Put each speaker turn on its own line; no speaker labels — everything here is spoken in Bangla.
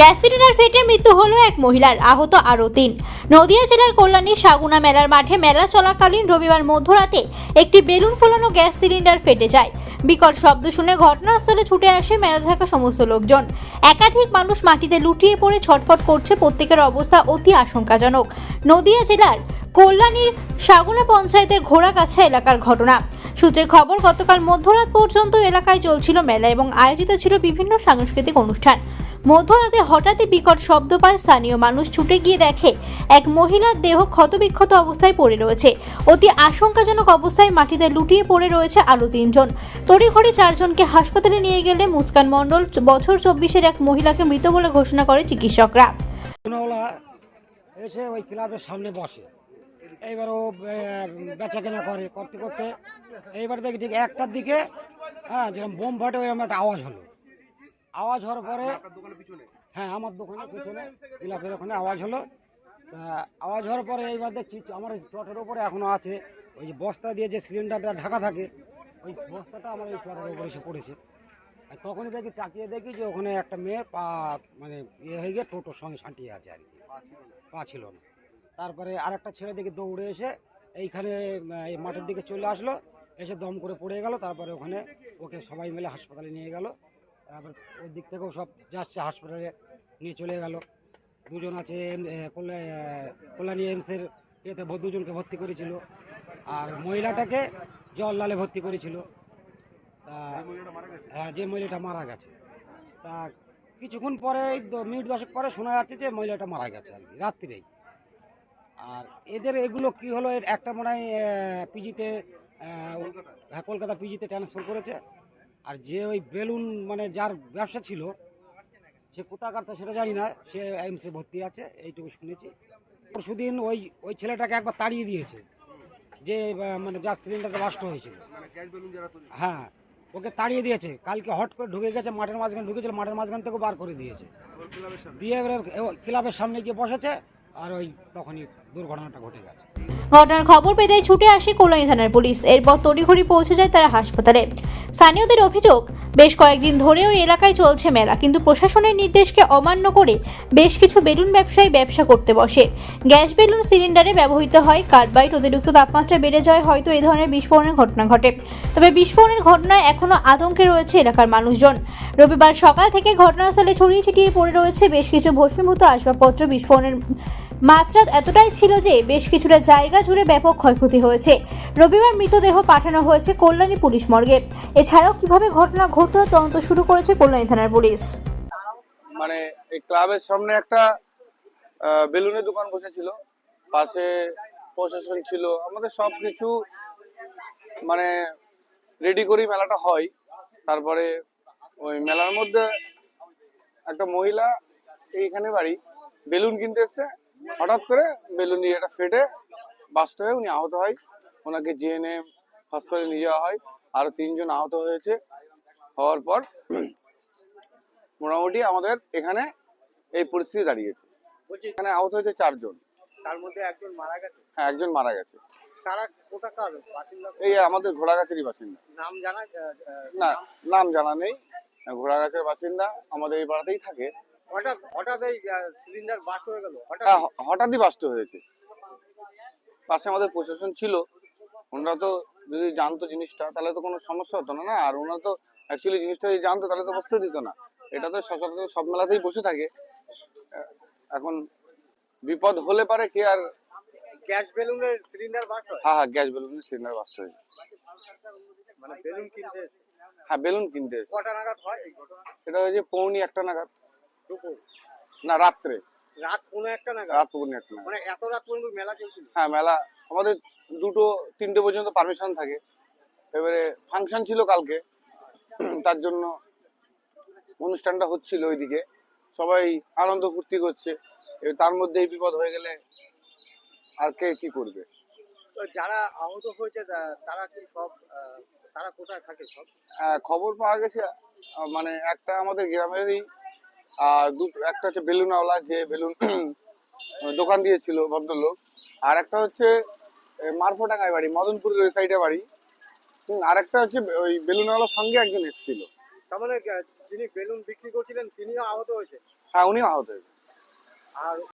গ্যাস সিলিন্ডার ফেটে মৃত্যু হলো এক মহিলার, আহত আরও তিন। নদিয়া জেলার কল্যাণী সাগুনা মেলার মাঠে মেলা চলাকালীন রবিবার মধ্যরাতে একটি বেলুন ফোলানো গ্যাস সিলিন্ডার ফেটে যায়। বিকট শব্দ শুনে ঘটনাস্থলে ছুটে আসে মেলা থাকা সমস্ত লোকজন। একাধিক মানুষ মাটিতে লুটিয়ে পড়ে ছটফট করছে প্রত্যেকের অবস্থা অতি আশঙ্কাজনক। নদিয়া জেলার কল্যাণীর সাগুনা পঞ্চায়েতের ঘোড়াগাছা এলাকার ঘটনা। সূত্রের খবর, গতকাল মধ্যরাত পর্যন্ত এলাকায় চলছিল মেলা এবং আয়োজিত ছিল বিভিন্ন সাংস্কৃতিক অনুষ্ঠান। মধ্যরাতে হঠাৎই বিকট শব্দ পায় স্থানীয় মানুষ ছুটে গিয়ে দেখে, এক মহিলার দেহ ক্ষতবিক্ষত অবস্থায় পড়ে রয়েছে। অতি আশঙ্কাজনক অবস্থায় মাটিতে লুটিয়ে পড়ে রয়েছে আরও তিনজন। তড়িঘড়ি চারজনকে হাসপাতালে নিয়ে গেলে মুস্কান মণ্ডল বছর চব্বিশের এক মহিলাকে মৃত বলে ঘোষণা করে চিকিৎসকরা।
এসে ওই ক্লাবের সামনে বসে। এইবার ও বেচা কেনা করে করতে করতে। এইবার দেখি ঠিক একটার দিকে হ্যাঁ যেরকম বোম ফাটে, ওইরকম একটা আওয়াজ হলো। আওয়াজ হওয়ার পরে হ্যাঁ আমার দোকানের পিছনে ক্লাবের ওখানে আওয়াজ হলো। তা আওয়াজ হওয়ার পরে এইবার দেখছি আমার চটের উপরে এখনও আছে। ওই যে বস্তা দিয়ে যে সিলিন্ডারটা ঢাকা থাকে ওই বস্তাটা আমার এই চটের উপরে এসে পড়েছে। আর তখনই দেখি তাকিয়ে দেখি যে ওখানে একটা মেয়ে পা মানে ইয়ে হয়ে গিয়ে টোটোর সঙ্গে সাঁটিয়ে আছে আর কি। পা ছিল না। তারপরে আরেকটা ছেলে দেখি দৌড়ে এসে এইখানে এই মাঠের দিকে চলে আসলো। এসে দম করে পড়ে গেল। তারপরে ওখানে ওকে সবাই মিলে হাসপাতালে নিয়ে গেল। তারপর ওই দিক থেকেও সব যাচ্ছে, হাসপাতালে নিয়ে চলে গেল। দুজন আছে কল্যাণী এমসের ইয়েতে ভ- দুজনকে ভর্তি করেছিল। আর মহিলাটাকে জওয়ারলালে ভর্তি করেছিল। তা হ্যাঁ যে মহিলাটা মারা গেছে। তা, কিছুক্ষণ পরে মিনিট দশেক পরে শোনা যাচ্ছে যে মহিলাটা মারা গেছে আর কি, রাত্রিরেই। আর এদের এগুলো কি হলো একটা মনে হয় পিজিতে হ্যাঁ কলকাতা পিজিতে ট্রান্সফার করেছে। আর যে ওই বেলুন মানে যার ব্যবসা ছিল সে কোথাকার তো সেটা জানি না সে এমসে ভর্তি আছে এইটুকু শুনেছি। পরশুদিন ওই ওই ছেলেটাকে একবার তাড়িয়ে দিয়েছে যে মানে যার সিলিন্ডারটা বাস্ট হয়েছিল। হ্যাঁ ওকে তাড়িয়ে দিয়েছে। কালকে হট করে ঢুকে গেছে মাঠের মাঝখানে ঢুকেছিল মাঠের মাঝখান থেকে বার করে দিয়েছে। দিয়ে এবারে ক্লাবের সামনে গিয়ে বসেছে আর ওই তখনই দুর্ঘটনাটা ঘটে গেছে।
ঘটনার খবর পেতেই ছুটে আসে কল্যাণী থানার পুলিশ। এরপর তড়িঘড়ি পৌঁছে যায় তারা হাসপাতালে। স্থানীয়দের অভিযোগ, বেশ কয়েকদিন ধরে ওই এলাকায় চলছে মেলা, কিন্তু প্রশাসনের নির্দেশকে অমান্য করে বেশ কিছু বেলুন ব্যবসায়ী ব্যবসা করতে বসে। গ্যাস বেলুন সিলিন্ডারে ব্যবহৃত হয় কার্বাইড অতিরিক্ত তাপমাত্রা বেড়ে যায়, হয়তো এ ধরনের বিস্ফোরণের ঘটনা ঘটে। তবে বিস্ফোরণের ঘটনায় এখনও আতঙ্কে রয়েছে এলাকার মানুষজন। রবিবার সকাল থেকে ঘটনাস্থলে ছড়িয়ে ছিটিয়ে পড়ে রয়েছে বেশ কিছু ভস্মীভূত আসবাবপত্র বিস্ফোরণের মাত্রা এতটাই ছিল যে বেশ কিছুটা জায়গা জুড়ে ব্যাপক ক্ষয়ক্ষতি হয়েছে। রবিবার মৃতদেহ পাঠানো হয়েছে কল্যাণী পুলিশ মর্গে। এছাড়াও কীভাবে ঘটনা ঘটল তদন্ত শুরু করেছে কল্যাণী থানার পুলিশ।
মানে এই ক্লাবের সামনে একটা বেলুনের দোকান বসেছিল। পাশে প্রশাসন ছিল। আমাদের সব কিছু মানে রেডি করেই মেলাটা হয়। তারপরে ওই মেলার মধ্যে একটা মহিলা এইখানে বাড়ি, বেলুন কিনতে এসছে। হঠাৎ করে বেলুন এটা ফেটে বাস্ট হয়ে উনি আহত হয়। ওনাকে জিএনএম হসপিটালে নিয়ে যাওয়া হয়। আরও তিনজন আহত হয়েছে। হওয়ার পর মোটামুটি আমাদের এখানে এই পরিস্থিতি দাঁড়িয়েছে।
বলছি
এখানে আহত হয়েছে চারজন।
তার মধ্যে একজন মারা গেছে?
হ্যাঁ একজন মারা গেছে।
তারা কোথাকার বাসিন্দা?
এই আমাদের ঘোড়াগাছেরই বাসিন্দা।
নাম জানা
না নাম জানা নেই। ঘোড়াগাছের বাসিন্দা আমাদের এই পাড়াতেই থাকে।
হঠাৎ হঠাৎ এই সিলিন্ডার হয়ে গেল হঠাৎ
হ্যাঁ, হঠাৎই বাস্ট হয়েছে। পাশে আমাদের প্রশাসন ছিল ওনারা তো যদি জানতো জিনিসটা তাহলে তো কোনো সমস্যা হতো না না? আর ওনারা তো অ্যাকচুয়ালি জিনিসটা যদি জানতো তাহলে তো বসতে দিত না। এটা তো সচরাচর সব মেলাতেই বসে থাকে। এখন বিপদ হলে পারে কে আর
গ্যাস বেলুনের সিলিন্ডার বাস হয়?
হ্যাঁ হ্যাঁ গ্যাস বেলুনের সিলিন্ডার বাস্ট হয়েছে।
মানে বেলুন কিনতে।
হ্যাঁ বেলুন কিনতে এসে
কটা নাগাদ হয় এই ঘটনা?
এটা হয়েছে পৌনি একটা নাগাদ। না রাত্রে।
রাত পৌনে একটা নাগাদ?
রাত পৌনি একটা
মানে এত রাত পর্যন্ত মেলা চলছিল?
হ্যাঁ মেলা। আমাদের দুটো তিনটে পর্যন্ত পারমিশন থাকে। এবারে ফাংশন ছিল কালকে। তার জন্য অনুষ্ঠানটা হচ্ছিল ওইদিকে। সবাই আনন্দ ফুর্তি করছে। তার মধ্যে এই বিপদ হয়ে গেলে আর কে কি করবে?
যারা আহত হয়েছে তারা কি সব তারা কোথায় থাকে সব?
খবর পাওয়া গেছে। মানে একটা আমাদের গ্রামেরই আর দুটো একটা হচ্ছে বেলুনওয়ালা যে বেলুন দোকান দিয়েছিল ভদ্রলোক। আর একটা হচ্ছে মারফোটাঙ্গায় বাড়ি মদনপুরের ওই সাইডে বাড়ি। আর একটা হচ্ছে ওই বেলুনওয়ালার সঙ্গে একজন এসেছিল।
তার মানে যিনি বেলুন বিক্রি করছিলেন তিনিও আহত হয়েছে?
হ্যাঁ উনিও আহত হয়েছে।
আর